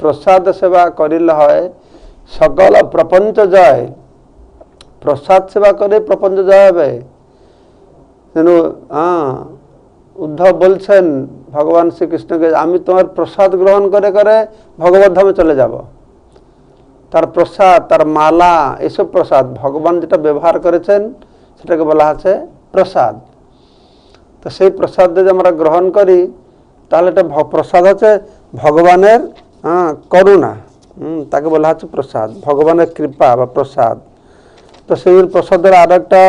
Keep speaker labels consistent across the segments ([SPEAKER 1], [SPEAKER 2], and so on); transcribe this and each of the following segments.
[SPEAKER 1] প্রসাদ সেবা করিলে হয়, সকল প্রপঞ্চ জয়। প্রসাদ সেবা করে প্রপঞ্চ জয় হবে। তেনু উদ্ধব বলছেন ভগবান শ্রীকৃষ্ণকে, আমি তোমার প্রসাদ গ্রহণ করে করে ভগবত ধামে চলে যাব। তার প্রসাদ, তার মালা, এসব প্রসাদ, ভগবান যেটা ব্যবহার করেছেন, সেটাকে বলা আছে প্রসাদ। তো সেই প্রসাদ যদি আমরা গ্রহণ করি, তাহলে এটা প্রসাদ হচ্ছে ভগবানের করুণা তাকে বলা হচ্ছে প্রসাদ, ভগবানের কৃপা বা প্রসাদ। তো সেই প্রসাদের আর একটা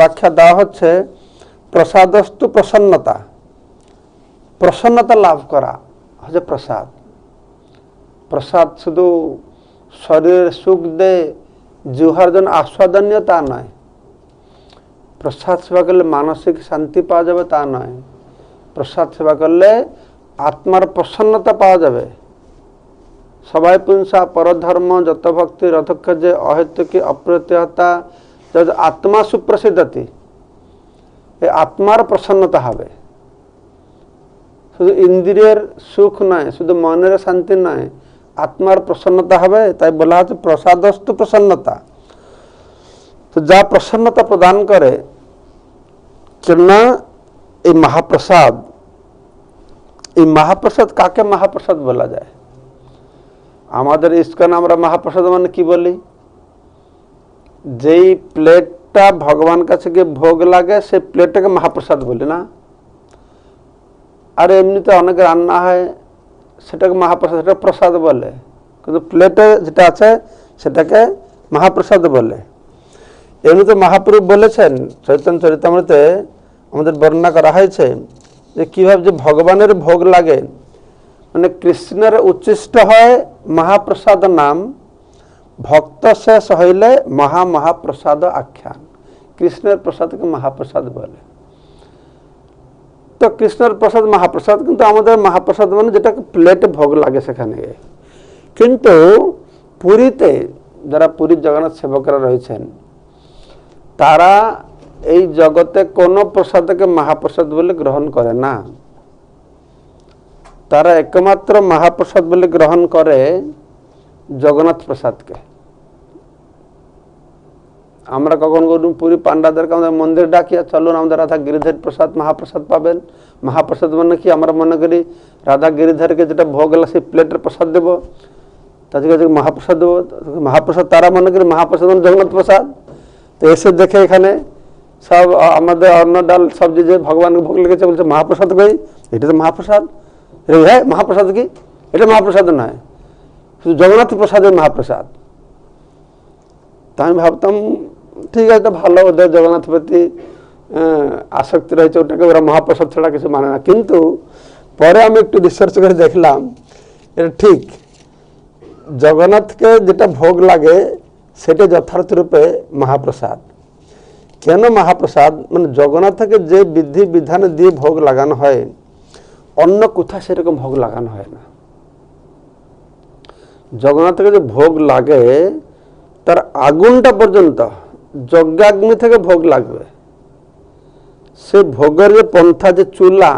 [SPEAKER 1] ব্যাখ্যা দেওয়া হচ্ছে, প্রসাদস্তু প্রসন্নতা। প্রসন্নতা লাভ করা হচ্ছে প্রসাদ। প্রসাদ শুধু শরীরের সুখ দে জিহার জন্য আস্বাদনীয় তা নয়। প্রসাদ সেবা করলে মানসিক শান্তি পাওয়া যাবে তা নয়। প্রসাদ সেবা করলে আত্মার প্রসন্নতা পাওয়া যাবে। সবাই পুংসা পরধর্ম যত ভক্তি রথক্ষ যে অহেতুকি অপ্রতিহতা যদ আত্মা সুপ্রসিদ্ধতি এই আত্মার প্রসন্নতা হবে। শুধু ইন্দ্রিয়ের সুখ নয়, শুধু মনের শান্তি নয়, আত্মার প্রসন্নতা হবে, তাই বলা হচ্ছে প্রসাদস্তু প্রসন্নতা। তো যা প্রসন্নতা প্রদান করে, কেননা এই মহাপ্রসাদ এই মহাপ্রসাদ কাকে মহাপ্রসাদ বলা যায়? আমাদের ইস্কন আমরা মহাপ্রসাদ মানে কি বলি? যেই প্লেটটা ভগবান কাছে গিয়ে ভোগ লাগে, সেই প্লেটটাকে মহাপ্রসাদ বলি না? আর এমনিতে অনেক রান্না হয়, সেটাকে মহাপ্রসাদ সেটা প্রসাদ বলে। কিন্তু প্লেটে যেটা আছে, সেটাকে মহাপ্রসাদ বলে। এমনিতে মহাপ্রভু বলেছেন, চৈতন্য চরিতামৃতে আমাদের বর্ণনা করা হয়েছে যে কীভাবে যে ভগবানের ভোগ লাগে। মানে কৃষ্ণের উচ্ছিষ্ট হয় মহাপ্রসাদ নাম, ভক্ত শেষ হইলে মহা মহাপ্রসাদ আখ্যান। কৃষ্ণের প্রসাদকে মহাপ্রসাদ বলে। তো কৃষ্ণের প্রসাদ, মহাপ্রসাদ কিন্তু আমাদের মহাপ্রসাদ মানে যেটা প্লেটে ভোগ লাগে সেখানে। কিন্তু পুরীতে যারা পুরীর জগন্নাথ সেবকরা রয়েছেন, তারা এই জগতে কোনো প্রসাদকে মহাপ্রসাদ বলে গ্রহণ করে না। তারা একমাত্র মহাপ্রসাদ বলে গ্রহণ করে জগন্নাথ প্রসাদকে। আমরা কখন কখন পুরী পান্ডাদেরকে আমাদের মন্দির ডাকিয়া চলুন আমাদের রাধা গিরিধর প্রসাদ, মহাপ্রসাদ পাবেন। মহাপ্রসাদ মানে কি? আমরা মনে করি রাধা গিরিধরকে যেটা ভোগ গেলে সেই প্লেটের প্রসাদ দেবো। তাদেরকে কাছে মহাপ্রসাদ দেবো। মহাপ্রসাদ, তারা মনে করি মহাপ্রসাদ মানে জগন্নাথ প্রসাদ। তো এসে দেখে এখানে সব আ, আমাদের অন্ন ডাল সবজি যে ভগবানকে ভোগ লেগেছে বলছে মহাপ্রসাদ কই এটা তো মহাপ্রসাদ এটা হ্যাঁ মহাপ্রসাদ কি এটা মহাপ্রসাদ নয় শুধু জগন্নাথ প্রসাদের মহাপ্রসাদ তা আমি ভাবতাম ঠিক আছে ভালো ওদের জগন্নাথ প্রতি আহ, আসক্তি রয়েছে ওটাকে ওরা মহাপ্রসাদ ছাড়া কিছু মানে না কিন্তু পরে আমি একটু রিসার্চ করে দেখলাম এটা ঠিক জগন্নাথকে যেটা ভোগ লাগে সেটা যথার্থ রূপে মহাপ্রসাদ কেন মহাপ্রসাদ? মানে জগন্নাথকে যে বিধি বিধানে দিয়ে ভোগ লাগানো হয়, অন্য কোথাও সেরকম ভোগ লাগানো হয় না। জগন্নাথকে যে ভোগ লাগে, তার আগুনটা পর্যন্ত, যজ্ঞাগ্নি থেকে ভোগ লাগবে। সে ভোগের যে পন্থা, যে চুলা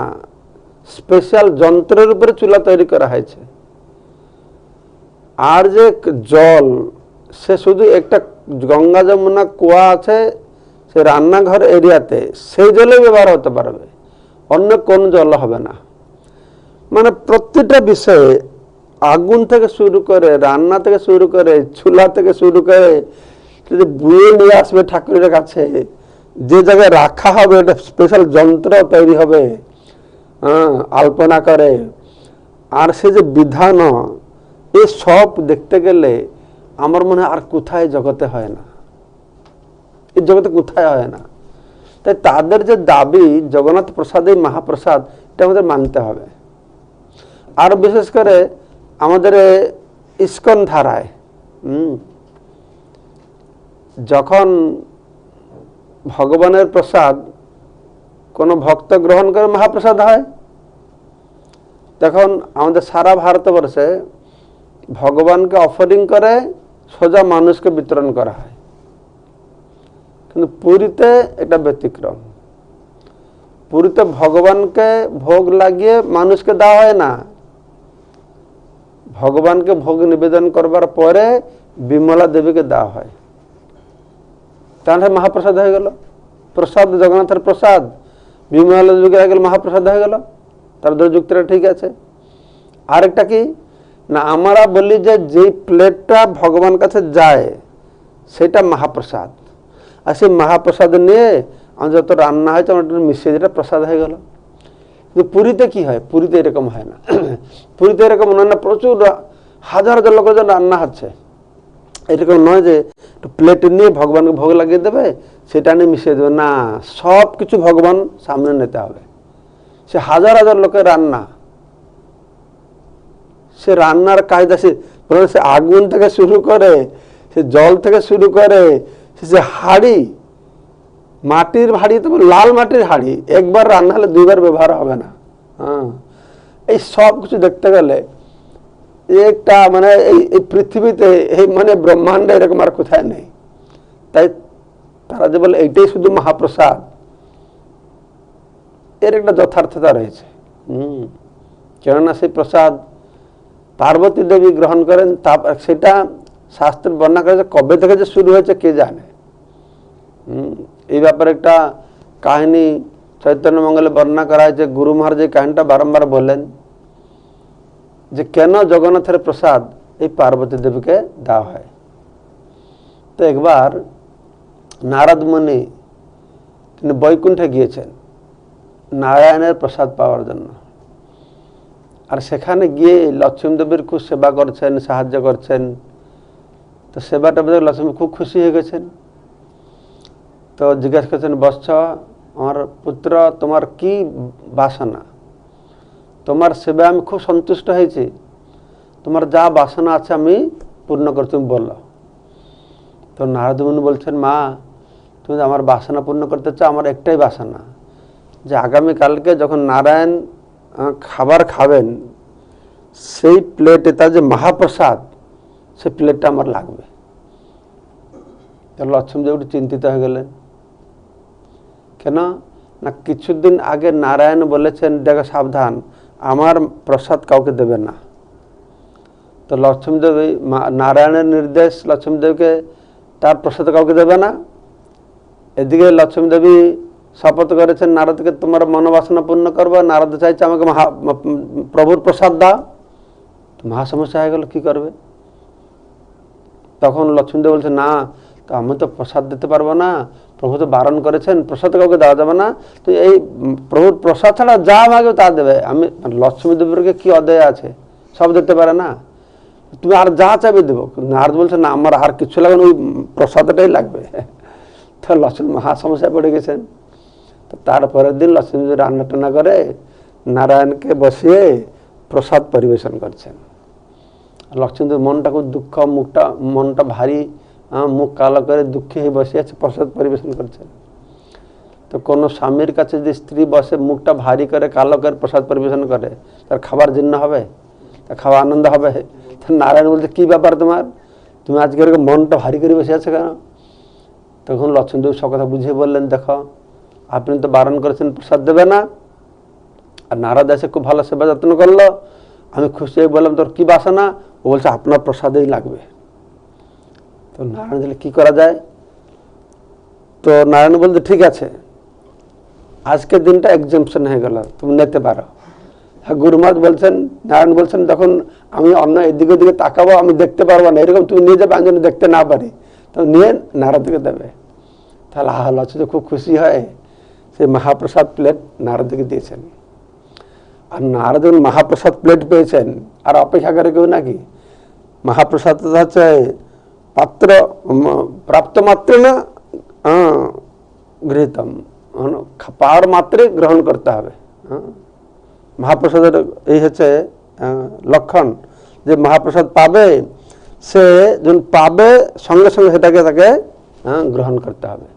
[SPEAKER 1] স্পেশাল যন্ত্রের উপরে চুলা তৈরি করা হয়েছে। আর যে জল, সে শুধু একটা গঙ্গা যমুনা কুয়া আছে সে রান্নাঘর এরিয়াতে সেই জলে ব্যবহার হতে পারবে। অন্য কোন জল হবে না। মানে প্রতিটা বিষয়ে আগুন থেকে শুরু করে, রান্না থেকে শুরু করে, চুলা থেকে শুরু করে, যদি বুয়ে নিয়ে আসবে ঠাকুরের কাছে, যে জায়গায় রাখা হবে এটা স্পেশাল যন্ত্র তৈরি হবে হ্যাঁ আলপনা করে, আর সে যে বিধান, এ সব দেখতে গেলে আমার মনে আর কোথায় জগতে হয় না। এই জগতে কোথায় হয় না। তাই তাদের যে দাবি, জগন্নাথ প্রসাদই মহাপ্রসাদ, এটা আমাদের মানতে হবে। আর বিশেষ করে আমাদের ইস্কন ধারায় যখন ভগবানের প্রসাদ, কোনো ভক্ত গ্রহণ করে মহাপ্রসাদ হয়, তখন আমাদের সারা ভারতবর্ষে ভগবানকে অফারিং করে, সোজা মানুষকে বিতরণ করা হয়। কিন্তু পুরীতে এটা ব্যতিক্রম। পুরীতে ভগবানকে ভোগ লাগিয়ে মানুষকে দেওয়া হয় না। ভগবানকে ভোগ নিবেদন করবার পরে বিমলা দেবীকে দেওয়া হয়। তাহলে মহাপ্রসাদ হয়ে গেল। প্রসাদ, জগন্নাথের প্রসাদ, বিমলা দেবীকে হয়ে গেল, মহাপ্রসাদ হয়ে গেল। তার দুই যুক্তিটা ঠিক আছে। আরেকটা কি? না, আমরা বলি যে যেই প্লেটটা ভগবান কাছে যায়, সেটা মহাপ্রসাদ। আর সেই মহাপ্রসাদ নিয়ে আমার যত রান্না হয়েছে আমার একটু মিশিয়ে যেটা প্রসাদ হয়ে গেল। কিন্তু পুরীতে কি হয়? পুরীতে এরকম হয় না। পুরীতে এরকম অন্যান্য প্রচুর হাজার হাজার লোকের রান্না হচ্ছে। এরকম নয় যে প্লেট নিয়ে ভগবানকে ভোগ লাগিয়ে দেবে, সেটা নিয়ে মিশিয়ে দেবে। না, সব কিছু ভগবান সামনে নিতে হবে। সে হাজার হাজার লোকের রান্না। সে রান্নার কায়দা সে সে আগুন থেকে শুরু করে, সে জল থেকে শুরু করে সে যে হাড়ি, মাটির হাড়ি তো লাল মাটির হাড়ি, একবার রান্না হলে দুইবার ব্যবহার হবে না। হ্যাঁ এই সব কিছু দেখতে গেলে একটা মানে এই এই পৃথিবীতে এই মানে ব্রহ্মাণ্ডে এরকম আর কোথায় নেই। তাই তারা যে বলে এইটাই শুধু মহাপ্রসাদ। এর একটা যথার্থতা রয়েছে। হুম, কেননা সেই প্রসাদ পার্বতী দেবী গ্রহণ করেন তা সেটা শাস্ত্রের বর্ণনা করেছে কবে থেকে যে শুরু হয়েছে কে জানে। এই ব্যাপারে একটা কাহিনী চৈতন্য মঙ্গলে বর্ণনা করা হয়েছে। গুরু মহারাজ এই কাহিনীটা বারংবার বললেন যে, কেন জগন্নাথের প্রসাদ এই পার্বতী দেবীকে দেওয়া হয়? তো একবার নারদ মুনি তিনি বৈকুণ্ঠে গিয়েছেন নারায়ণের প্রসাদ পাওয়ার জন্য। আর সেখানে গিয়ে লক্ষ্মী দেবীর খুব সেবা করছেন, সাহায্য করছেন। তো সেবাটা বোধ লক্ষ্মী খুব খুশি হয়ে গেছেন। তো জিজ্ঞাসা করছেন বৎস আমার পুত্র, তোমার কি বাসনা? তোমার সেবা আমি খুব সন্তুষ্ট হয়েছি। তোমার যা বাসনা আছে আমি পূর্ণ করে তুমি বলো তো নারদ মুনি বলছেন, মা, তুমি আমার বাসনা পূর্ণ করতে চাও, আমার একটাই বাসনা, যে আগামীকালকে যখন নারায়ণ খাবার খাবেন, সেই প্লেটে তার যে মহাপ্রসাদ, সেই প্লেটটা আমার লাগবে। তো লক্ষ্মীদেব একটু চিন্তিত হয়ে গেলেন। কেন? না, কিছুদিন আগে নারায়ণ বলেছেন, দেখো, সাবধান, আমার প্রসাদ কাউকে দেবে না। তো লক্ষ্মীদেব নারায়ণের নির্দেশ, লক্ষ্মীদেবকে তার প্রসাদ কাউকে দেবে না? এদিকে লক্ষ্মী দেবী শপথ করেছেন, নারদকে তোমার মনোবাসনা পূর্ণ করব, নারদ চাইছে আমাকে মহা প্রভুর প্রসাদ দাও। তো মহা সমস্যা হয়ে গেল, কি করবে? তখন লক্ষ্মীদেব বলছে, না তো আমি তো প্রসাদ দিতে পারব না, প্রভু তো বারণ করেছেন, প্রসাদ কাউকে দেওয়া যাবে না। তো এই প্রভুর প্রসাদ ছাড়া যা মাগে তা দেবে। আমি লক্ষ্মী দেবীকে কি অধ্যায় আছে? সব দিতে পারে না। তুমি আর যা চাইবে দেবো নারদ বলছে না, আমার আর কিছু লাগবে না, ওই প্রসাদটাই লাগবে। তো লক্ষ্মী মহা সমস্যায় পড়ে গেছেন। তো তারপরের দিন লক্ষ্মী রান্না টান্না করে নারায়ণকে বসিয়ে প্রসাদ পরিবেশন করছেন। লক্ষ্মীদেব মনটা খুব দুঃখ, মুখটা, মনটা ভারী মুখ কালো করে দুঃখী হয়ে বসে আছে, প্রসাদ পরিবেশন করছেন তো কোনো স্বামীর কাছে যদি স্ত্রী বসে মুখটা ভারী করে, কালো করে প্রসাদ পরিবেশন করে, তার খাবার জীর্ণ হবে? তার খাওয়া আনন্দ হবে? নারায়ণ বলছে, কি ব্যাপার তোমার? তুমি আজকে এরকম মনটা ভারী করে বসে আছো কেন? তখন লক্ষ্মীদেব সব কথা বুঝিয়ে বললেন, দেখো, আপনি তো বারণ করেছেন, প্রসাদ দেবে না। আর নারদ এসে খুব ভালো সেবা যত্ন করল। আমি খুশি হয়ে বললাম, তোর কি বাসনা? ও বলছে, আপনার প্রসাদেই লাগবে। তো নারায়ণ বলে কি করা যায়? তো নারায়ণ বলতে ঠিক আছে। আজকের দিনটা এক্সামশন হয়ে গেল, তুমি নিতে পারো। হ্যাঁ গুরুমাজ বলছেন, নারায়ণ বলছেন তখন আমি অন্য এদিকে ওদিকে তাকাবো, আমি দেখতে পারব না। এরকম তুমি নিয়ে যাবে, আমি যেন দেখতে না পারি। তো নিয়ে নারদকে দেবে। তাহলে আহ লক্ষ্য খুব খুশি হয়। সে মহাপ্রসাদ প্লেট নারদকে দিয়েছেন। আর নারদ যখন মহাপ্রসাদ প্লেট পেয়েছেন, আর অপেক্ষা করে কেউ নাকি? মহাপ্রসাদ হচ্ছে পাত্র না আহ, গৃহীতম পাওয়ার মাত্রে গ্রহণ করতে হবে। মহাপ্রসাদের এই হচ্ছে লক্ষণ যে মহাপ্রসাদ পাবে সে যখন পাবে সঙ্গে সঙ্গে সেটাকে তাকে গ্রহণ করতে হবে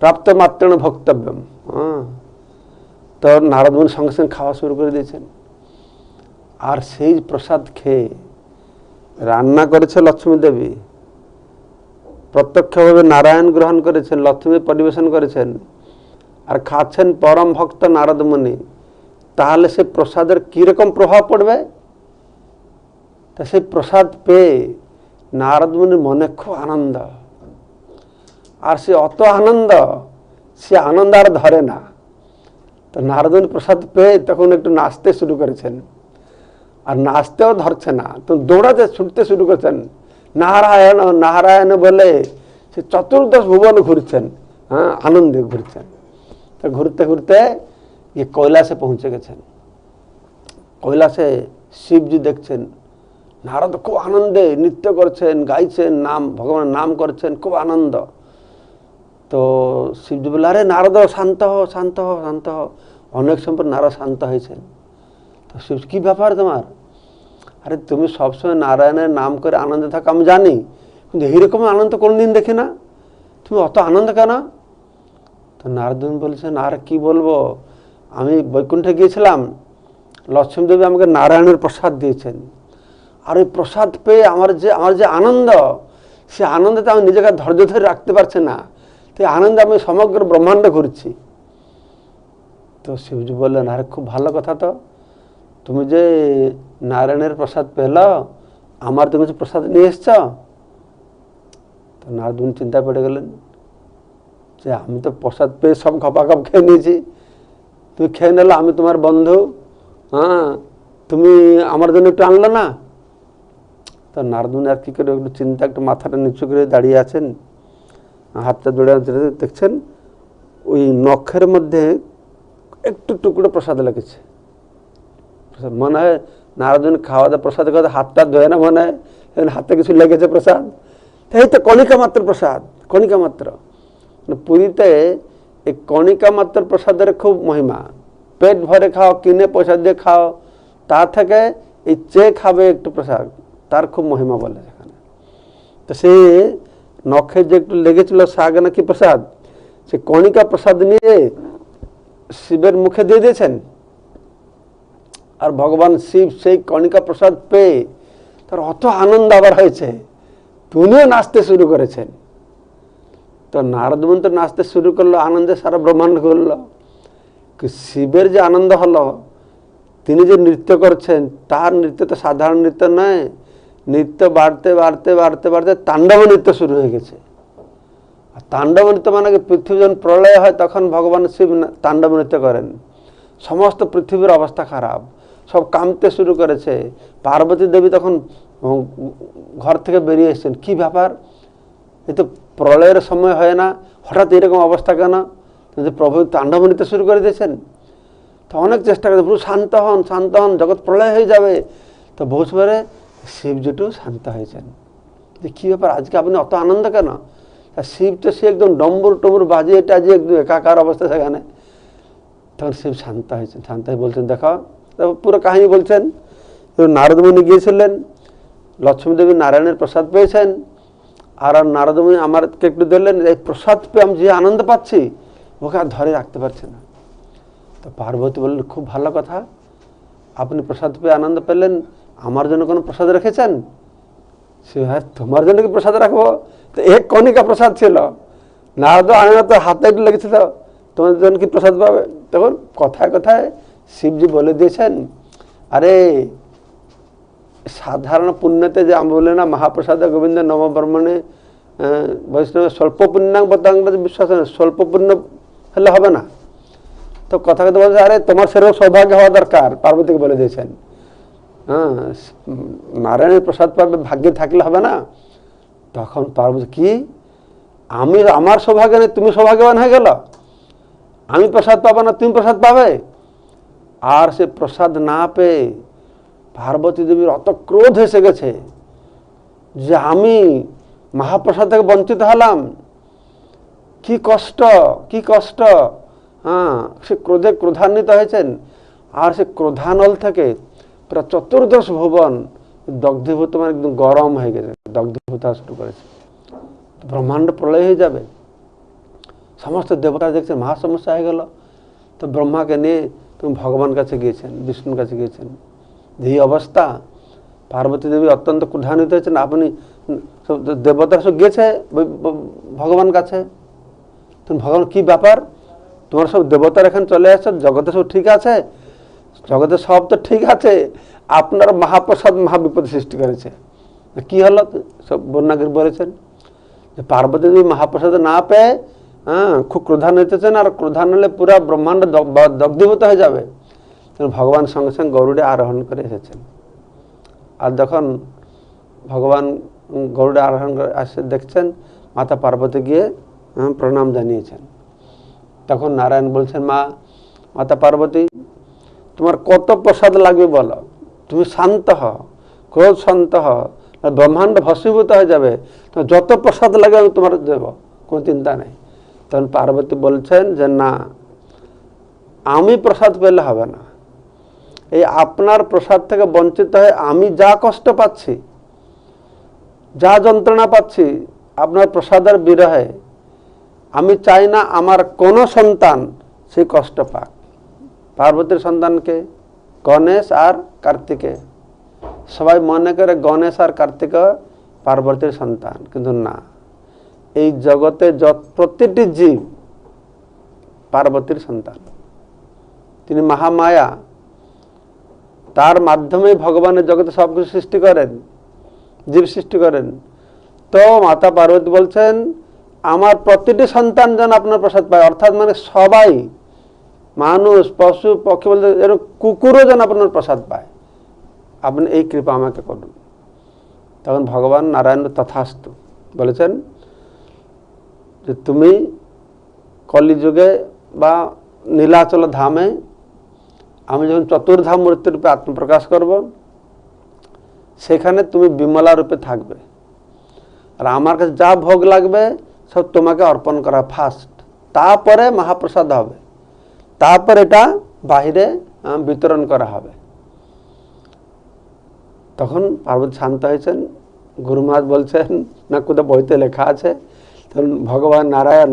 [SPEAKER 1] প্রাপ্ত মাত্রেণ ভক্তব্যম তো নারদমুনি সঙ্গে সঙ্গে খাওয়া শুরু করে দিয়েছেন আর সেই প্রসাদ খেয়ে রান্না করেছে লক্ষ্মী দেবী। প্রত্যক্ষভাবে নারায়ণ গ্রহণ করেছেন, লক্ষ্মী পরিবেশন করেছেন। আর খাচ্ছেন পরম ভক্ত নারদ মুনি। তাহলে সে প্রসাদের কীরকম প্রভাব পড়বে? তা সেই প্রসাদ পেয়ে নারদ মুনির মনে খুব আনন্দ। আর সে অত আনন্দ, সে আনন্দ আর ধরে না। তো নারদন প্রসাদ পেয়ে তখন একটু নাচতে শুরু করেছেন। আর নাচতেও ধরছে না। তো দৌড়াতে ছুটতে শুরু করছেন। নারায়ণ নারায়ণ বলে সে চতুর্দশ ভুবন ঘুরছেন হ্যাঁ আনন্দে ঘুরছেন। তো ঘুরতে ঘুরতে ইয়ে কৈলাসে পৌঁছে গেছেন। কৈলাসে শিবজি দেখছেন। নারদ খুব আনন্দে নৃত্য করছেন, গাইছেন, নাম, ভগবানের নাম করছেন, খুব আনন্দ। তো শিবজি বলে, আরে নারদ, শান্ত হো শান্ত হো শান্ত হো অনেক সময় নারদ শান্ত হয়েছেন। তো শিব, কী ব্যাপার তোমার? আরে তুমি সবসময় নারায়ণের নাম করে আনন্দে থাকো, আমি জানি, কিন্তু এইরকম আনন্দ কোনোদিন দেখি না। তুমি অত আনন্দ কেন? তো নারদন বলছেন আর কি বলব? আমি বৈকুণ্ঠে গিয়েছিলাম, লক্ষ্মীদেবী আমাকে নারায়ণের প্রসাদ দিয়েছেন। আর ওই প্রসাদ পেয়ে আমার যে আমার যে আনন্দ, সে আনন্দতে আমি নিজেকে ধৈর্য ধরে রাখতে পারছি না। তো আনন্দে আমি সমগ্র ব্রহ্মাণ্ড ঘুরছি। তো শিবজি বললেন, আরে, খুব ভালো কথা তো। তুমি যে নারায়ণের প্রসাদ পেল, আমার তুমি যে প্রসাদ নিয়ে এসছ? তো নারদুন চিন্তা পড়ে গেলেন, যে আমি তো প্রসাদ পেয়ে সব খপাখপ খেয়ে নিয়েছি। তুমি খেয়ে নিলে আমি তোমার বন্ধু। হ্যাঁ তুমি আমার জন্য একটু আনলো না? তো নারদুন আর কী করে একটু চিন্তা, একটু মাথাটা নিচু করে দাঁড়িয়ে আছেন। হাতটা দৌড়ে দেখছেন, ওই নখের মধ্যে একটু টুকরো প্রসাদ লেগেছে। প্রসাদ। মনে হয় নারদুন খাওয়া দাওয়া, প্রসাদ খাওয়া হাতটা ধোয় না মনে হয়? হাতে কিছু লেগেছে প্রসাদ? এই তো কণিকা মাত্র প্রসাদ, কণিকা মাত্র। মানে পুরীতে এই কণিকা মাত্র প্রসাদের খুব মহিমা। পেট ভরে খাও, কিনে পয়সা দিয়ে খাও, তা থেকে এই চেয়ে খাবে একটু প্রসাদ, তার খুব মহিমা বলে সেখানে তো সে নখে যে একটু লেগেছিল শাক নাকি প্রসাদ, সে কণিকা প্রসাদ নিয়ে শিবের মুখে দিয়ে দিয়েছেন? আর ভগবান শিব সেই কণিকা প্রসাদ পেয়ে তার অত আনন্দ আবার হয়েছে। তুমিও নাচতে শুরু করেছেন। তো নারদ মন্ত্র নাচতে শুরু করল, আনন্দে সারা ব্রহ্মাণ্ড করল শিবের যে আনন্দ হলো, তিনি যে নৃত্য করছেন, তার নৃত্য তো সাধারণ নৃত্য নয়, নৃত্য বাড়তে বাড়তে বাড়তে বাড়তে তাণ্ডব নৃত্য শুরু হয়ে গেছে। আর তাণ্ডব নৃত্য মানে পৃথিবী যখন প্রলয় হয়, তখন ভগবান শিব তাণ্ডব নৃত্য করেন। সমস্ত পৃথিবীর অবস্থা খারাপ। সব কামতে শুরু করেছে। পার্বতী দেবী তখন ঘর থেকে বেরিয়ে এসেছেন। কি ব্যাপার? এ তো প্রলয়ের সময় হয় না। হঠাৎ এরকম অবস্থা কেন? কিন্তু প্রভু তাণ্ডব নৃত্য শুরু করে দিয়েছেন, তো অনেক চেষ্টা করে। প্রভু শান্ত হন শান্ত হন, জগৎ প্রলয় হয়ে যাবে। তো বহু সময় শিবজুটু শান্ত হয়েছেন। যে কী ব্যাপার? আজকে আপনি অত আনন্দ কেন? শিব তো সে একদম ডম্বুর টম্বুর বাজিয়ে টাজিয়ে একদম একাকার অবস্থা সেখানে। তখন শিব শান্ত হয়েছেন। শান্ত হয়ে বলছেন, দেখো পুরো কাহিনী বলছেন। নারদমণি গিয়েছিলেন লক্ষ্মীদেবী নারায়ণের প্রসাদ পেয়েছেন, আর আর নারদমণি আমারকে একটু দিলেন এই প্রসাদ পেয়ে আমি যে আনন্দ পাচ্ছি, ওকে আর ধরে রাখতে পারছে না। তো পার্বতী বললেন, খুব ভালো কথা। আপনি প্রসাদ পেয়ে আনন্দ পেলেন, আমার জন্য কোনো প্রসাদ রেখেছেন? সে হ্যাঁ তোমার জন্য কি প্রসাদ রাখব? তো এক কণিকা প্রসাদ ছিল। নারদ আনন্দ, হাতে একটু লেগেছিল। তোমার জন্য কি প্রসাদ পাবে? তখন কথায় কথায় শিবজি বলে দিয়েছেন, আরে, সাধারণ পুণ্যতে যে আমি বলে না, মহাপ্রসাদ গোবিন্দ নববর্মণে বৈষ্ণব স্বল্প পুণ্যাং বতাঙ্গ বিশ্বাস স্বল্প পুণ্য হলে হবে না। তো কথা কথা বলছে, আরে, তোমার সেরকম সৌভাগ্য হওয়া দরকার পার্বতীকে বলে দিয়েছেন। হ্যাঁ নারায়ণের প্রসাদ পাবে, ভাগ্যে থাকলে হবে না। তখন পার্বতী, কি? আমি, আমার সৌভাগ্য নেই, তুমি সৌভাগ্যবান হয়ে গেল? আমি প্রসাদ পাবো না, তুমি প্রসাদ পাবে? আর সে প্রসাদ না পেয়ে পার্বতী দেবীর অত ক্রোধ এসে গেছে যে আমি মহাপ্রসাদ থেকে বঞ্চিত হলাম। কি কষ্ট কি কষ্ট। হ্যাঁ সে ক্রোধে ক্রোধান্বিত হয়েছেন। আর সে ক্রোধানল থেকে প্রায় চতুর্দশ ভুবন দগ্ধীভূত মানে একদম গরম হয়ে গেছে দগ্ধীভূত শুরু করেছে। ব্রহ্মাণ্ড প্রলয় হয়ে যাবে। সমস্ত দেবতা দেখছে মহা সমস্যা হয়ে গেল। তো ব্রহ্মাকে নিয়ে তুমি ভগবান কাছে গিয়েছেন, বিষ্ণুর কাছে গিয়েছেন। এই অবস্থা, পার্বতী দেবী অত্যন্ত ক্রোধান্বিত হয়েছেন। আপনি দেবতারা সব গেছে ভগবান কাছে? তুমি ভগবান, কি ব্যাপার? তোমার সব দেবতার এখানে চলে আসছো জগতে সব ঠিক আছে? জগতে সব তো ঠিক আছে, আপনার মহাপ্রসাদ মহাবিপদ সৃষ্টি করেছে। কি হলো? সব বন্যাগির বলেছেন। যে পার্বতী দেবী মহাপ্রসাদ না পেয়ে খুব ক্রোধান হইতেছেন আর ক্রোধান হলে পুরা ব্রহ্মাণ্ড দগ্ধীভূত হয়ে যাবে। ভগবান সঙ্গে সঙ্গে গরুড়ে আরোহণ করে এসেছেন। আর যখন ভগবান গরুড়ে আরোহণ করে আসে দেখছেন মাতা পার্বতী গিয়ে হ্যাঁ, প্রণাম জানিয়েছেন। তখন নারায়ণ বলছেন মা মাতা পার্বতী তোমার কত প্রসাদ লাগবে বলো? তুমি শান্ত হও ক্রোধ শান্ত হও ব্রহ্মাণ্ড ভস্মীভূত হয়ে যাবে। তো যত প্রসাদ লাগে আমি তোমার দেব কোনো চিন্তা নেই। তখন পার্বতী বলছেন যে, না, আমি প্রসাদ পেলে হবে না। এই আপনার প্রসাদ থেকে বঞ্চিত হয়ে আমি যা কষ্ট পাচ্ছি, যা যন্ত্রণা পাচ্ছি, আপনার প্রসাদের বিরহে, আমি চাই না আমার কোনো সন্তান সেই কষ্ট পাক। পার্বতীর সন্তানকে গণেশ আর কার্তিকে। সবাই মনে করে গণেশ আর কার্তিক পার্বতীর সন্তান, কিন্তু না। এই জগতে প্রতিটি জীব পার্বতীর সন্তান। তিনি মহামায়া। তার মাধ্যমে ভগবানের জগতে সব কিছু সৃষ্টি করেন, জীব সৃষ্টি করেন। তো মাতা পার্বতী বলছেন, আমার প্রতিটি সন্তান যেন আপনার প্রসাদ পায়। অর্থাৎ মানে সবাই, মানুষ, পশু, পক্ষী বলতে এরকম কুকুরও যেন আপনার প্রসাদ পায়। আপনি এই কৃপা আমাকে করুন। তখন ভগবান নারায়ণ তথাস্তু বলেছেন যে তুমি কলিযুগে বা নীলাচল ধামে আমি যখন চতুর্ধাম মূর্তি রূপে আত্মপ্রকাশ করব, সেখানে তুমি বিমলা রূপে থাকবে। আর আমার কাছে যা ভোগ লাগবে, সব তোমাকে অর্পণ করা ফার্স্ট তারপরে মহাপ্রসাদ হবে। তারপর এটা বাহিরে বিতরণ করা হবে। তখন পার্বতী শান্ত হয়েছেন। গুরু বলছেন, না, কোথাও বইতে লেখা আছে। তখন ভগবান নারায়ণ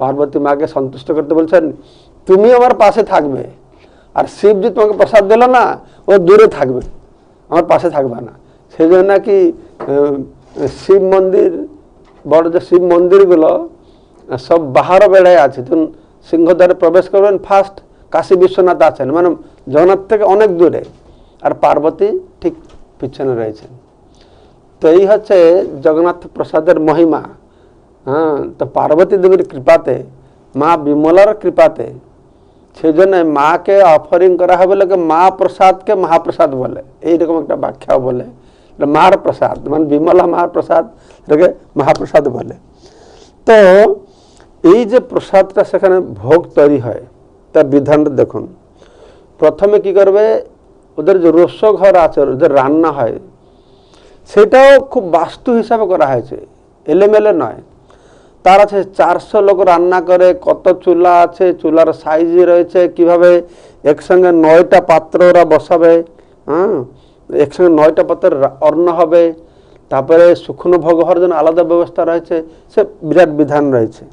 [SPEAKER 1] পার্বতী মাকে সন্তুষ্ট করতে বলছেন, তুমি আমার পাশে থাকবে। আর শিব যে তোমাকে প্রসাদ দিল না, ও দূরে থাকবে। আমার পাশে থাকবে না। সেই জন্য নাকি শিব মন্দির, বড় যে শিব মন্দিরগুলো, সব বাহার বেড়ায় আছে। তখন সিংহদ্বারে প্রবেশ করবেন ফার্স্ট কাশী বিশ্বনাথ আছেন মানে জগন্নাথ থেকে অনেক দূরে। আর পার্বতী ঠিক পিছনে রয়েছেন। তো এই হচ্ছে জগন্নাথ প্রসাদের মহিমা। হ্যাঁ তো পার্বতী দেবীর কৃপাতে মা বিমলার কৃপাতে সেই জন্য মাকে অফারিং করা হবে লোকে মা প্রসাদকে মহাপ্রসাদ বলে এইরকম একটা ব্যাখ্যা বলে মার প্রসাদ মানে বিমলা মার প্রসাদ এটাকে মহাপ্রসাদ বলে তো এই যে প্রসাদটা সেখানে ভোগ তৈরি হয় তার বিধানটা দেখুন প্রথমে কি করবে ওদের যে রস্য ঘর আছে ওদের রান্না হয় সেটাও খুব বাস্তু হিসাবে করা হয়েছে এলেমেলে নয় তার আছে চারশো লোক রান্না করে, কত চুলা আছে, চুলার সাইজ রয়েছে, কীভাবে একসঙ্গে নয়টা পাত্র ওরা বসাবে হ্যাঁ? একসঙ্গে নয়টা পাত্রের রা- অন্ন হবে, তারপরে শুকনো ভোগ হওয়ার জন্য আলাদা ব্যবস্থা রয়েছে, সে বিরাট বিধান রয়েছে।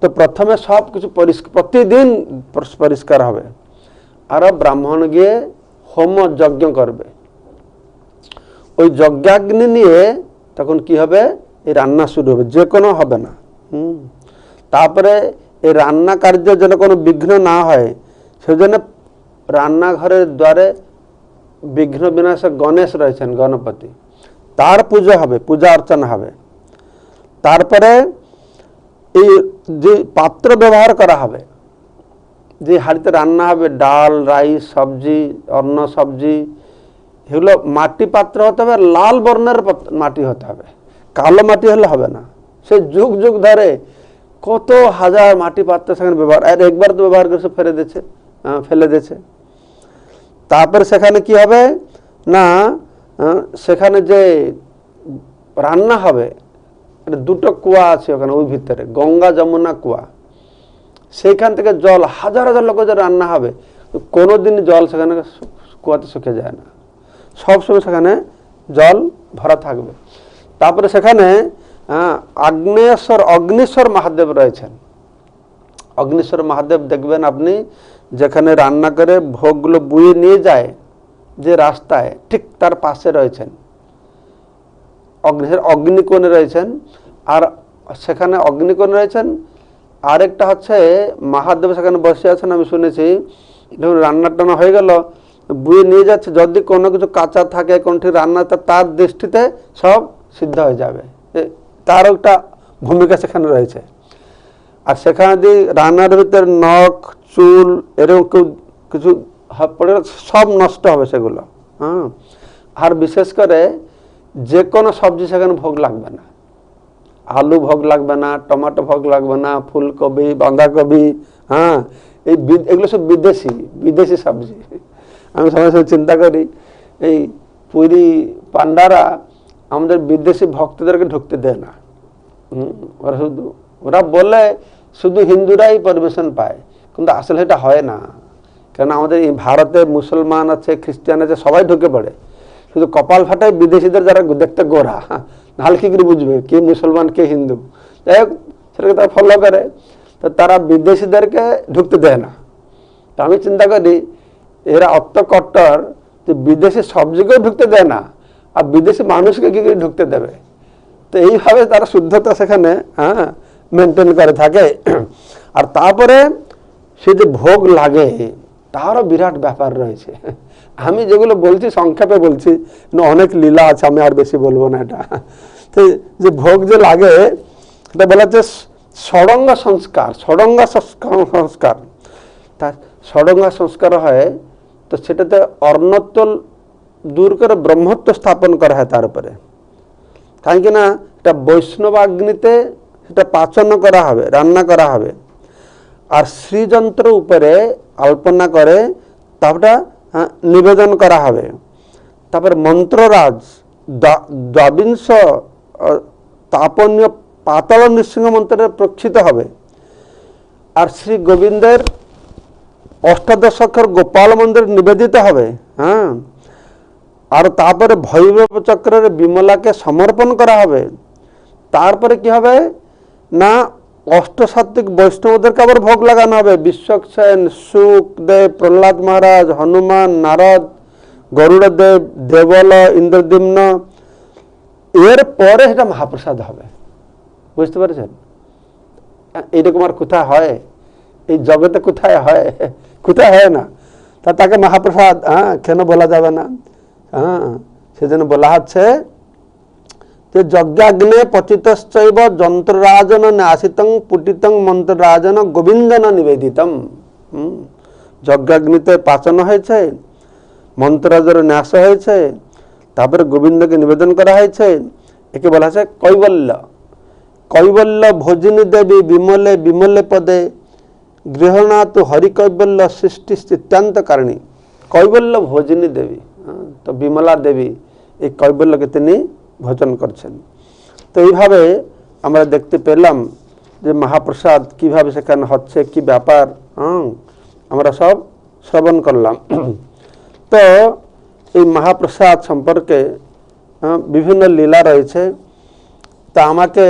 [SPEAKER 1] তো প্রথমে সব কিছু পরিষ্কার প্রতিদিন পরিষ্কার হবে। আর ব্রাহ্মণ গিয়ে হোম যজ্ঞ করবে। ওই যজ্ঞাগ্নি নিয়ে তখন কি হবে? এই রান্না শুরু হবে, যে কোনো হবে না। তারপরে এই রান্না কার্য যেন কোনো বিঘ্ন না হয়। সেজন্য রান্নাঘরের দ্বারে বিঘ্ন বিনাশক গণেশ রয়েছেন, গণপতি। তার পুজো হবে, পূজা অর্চনা হবে। তারপরে এই যে পাত্র ব্যবহার করা হবে, যে হাঁড়িতে রান্না হবে, ডাল, রাইস, সবজি, অন্ন, সবজি, এগুলো মাটি পাত্র হতে হবে, লাল বর্ণের মাটি হতে হবে। কালো মাটি হলে হবে না। সে যুগ যুগ ধরে কত হাজার মাটি পাত্র সেখানে ব্যবহার। আর একবার তো ব্যবহার করে সে ফেলে দিয়েছে ফেলে দিয়েছে। তারপরে সেখানে কি হবে? না সেখানে যে রান্না হবে দুটো কুয়া আছে ওখানে, ওই ভিতরে, গঙ্গা যমুনা কুয়া। সেইখান থেকে জল, হাজার হাজার লোক যে রান্না হবে। কোনোদিন জল সেখানে কুয়াতে শুকে যায় না। সবসময় সেখানে জল ভরা থাকবে। তারপরে সেখানে আহ, আগ্নেশ্বর অগ্নিশ্বর মহাদেব রয়েছেন। অগ্নিশ্বর মহাদেব দেখবেন আপনি যেখানে রান্না করে ভোগগুলো বুয়ে নিয়ে যায় যে রাস্তায় ঠিক তার পাশে রয়েছেন। অগ্নি অগ্নিকোণে রয়েছেন। আর সেখানে অগ্নিকোণে রয়েছেন। আরেকটা হচ্ছে মহাদেব সেখানে বসে আছেন আমি শুনেছি। ধরুন রান্না টান্না হয়ে গেল বুয়ে নিয়ে যাচ্ছে। যদি কোনো কিছু কাঁচা থাকে কোনটি রান্না তার দৃষ্টিতে সব সিদ্ধ হয়ে যাবে। এ, তার একটা ভূমিকা সেখানে রয়েছে। আর সেখানে যদি রান্নার ভিতরে নখ চুল এরকম কেউ- কিছু পড়ে সব নষ্ট হবে সেগুলো। হ্যাঁ। আর বিশেষ করে যে কোনো সবজি সেখানে ভোগ লাগবে না। আলু ভোগ লাগবে না টমাটো ভোগ লাগবে না ফুলকপি বাঁধাকপি হ্যাঁ। এই এগুলো সব বিদেশি বিদেশি সবজি। আমি সময় সময় চিন্তা করি এই পুরী পান্ডারা আমাদের বিদেশি ভক্তদেরকে ঢুকতে দেয় না। ওরা শুধু, ওরা বলে শুধু হিন্দুরাই পরিবেশন পায়, কিন্তু আসলে এটা হয় না। কারণ আমাদের এই ভারতে মুসলমান আছে, খ্রিস্টান আছে, সবাই ঢুকে পড়ে। শুধু কপাল ফাটায় বিদেশিদের যারা দেখতে গোরা নাহলে কি করে বুঝবে কে মুসলমান, কে হিন্দু? যাই হোক, সেটাকে তারা ফলো করে। তো তারা বিদেশিদেরকে ঢুকতে দেয় না। তো আমি চিন্তা করি, এরা অত্য কট্টর যে বিদেশি সবজিকেও ঢুকতে দেয় না। আর বিদেশি মানুষকে কি করে ঢুকতে দেবে? তো এইভাবে তারা শুদ্ধতা সেখানে হ্যাঁ মেনটেন করে থাকে। আর তারপরে সে যে ভোগ লাগে, তারও বিরাট ব্যাপার রয়েছে। আমি যেগুলো বলছি, সংক্ষেপে বলছি অনেক লীলা আছে, আমি আর বেশি বলব না এটা। তো যে ভোগ যে লাগে এটা বলা হচ্ছে ষড়ঙ্গ সংস্কার, ষড়ঙ্গ সংস্কার- তার ষড়ঙ্গ সংস্কার হয়, তো সেটাতে অর্ণত্ব দূর করে ব্রহ্মত্ব স্থাপন করা হয় তার উপরে। কাହିଁକି না এটা বৈষ্ণব আগ্নিতে সেটা পাচন করা হবে রান্না করা হবে। আর শ্রীযন্ত্র উপরে আল্পনা করে তারপরটা হ্যাঁ, নিবেদন করা হবে। তারপরে মন্ত্ররাজ দ্বা- দ্বাবিংশ তাপনীয় পাতাল নৃসিংহ মন্ত্রে প্রক্ষিত হবে। আর শ্রী গোবিন্দের অষ্টাদশ গোপাল মন্দির নিবেদিত হবে হ্যাঁ। আর তারপরে ভৈরব চক্রের বিমলাকে সমর্পণ করা হবে। তারপরে কি হবে? না অষ্টসাত্বিক বৈষ্ণবদেরকে আবার ভোগ লাগানো হবে। বিশ্বক্সেন সুখদেব প্রহ্লাদ মহারাজ, হনুমান, নারদ গরুড়দেব দেবল, ইন্দ্রদিম্ন। এর পরে সেটা মহাপ্রসাদ হবে। বুঝতে পেরেছেন? এইরকম আর কোথায় হয়? এই জগতে কোথায় হয়? কোথায় হয় না? তা তাকে মহাপ্রসাদ হ্যাঁ কেন বলা যাবে না? হ্যাঁ সেজন্য বলা হচ্ছে, যে যজ্ঞাগ্নে পতিতশ্চৈব যন্ত্ররাজন নাসিতং পুটিতং মন্ত্ররাজন গোবিন্দন নিবেদিতম। যজ্ঞাগ্নিতে পাচন হয়েছে, মন্ত্ররাজের ন্যাস হয়েছে, তারপরে গোবিন্দকে নিবেদন করা হয়েছে, একে বলা হয়েছে কৈবল্য। কৈবল্য ভোজিনী দেবী বিমলে বিমলে পদে গৃহনাথ হরিকৈবল্য সৃষ্টি স্থিত্যান্ত কারণী কৈবল্য ভোজিনী দেবী। তো বিমলা দেবী এই কৈবল্যকে তিনি ভোজন করছেন। তো এইভাবে আমরা দেখতে পেলাম যে মহাপ্রসাদ কীভাবে সেখানে হচ্ছে কি ব্যাপার হ্যাঁ, আমরা সব শ্রবণ করলাম। তো এই মহাপ্রসাদ সম্পর্কে বিভিন্ন লীলা রয়েছে। তা আমাকে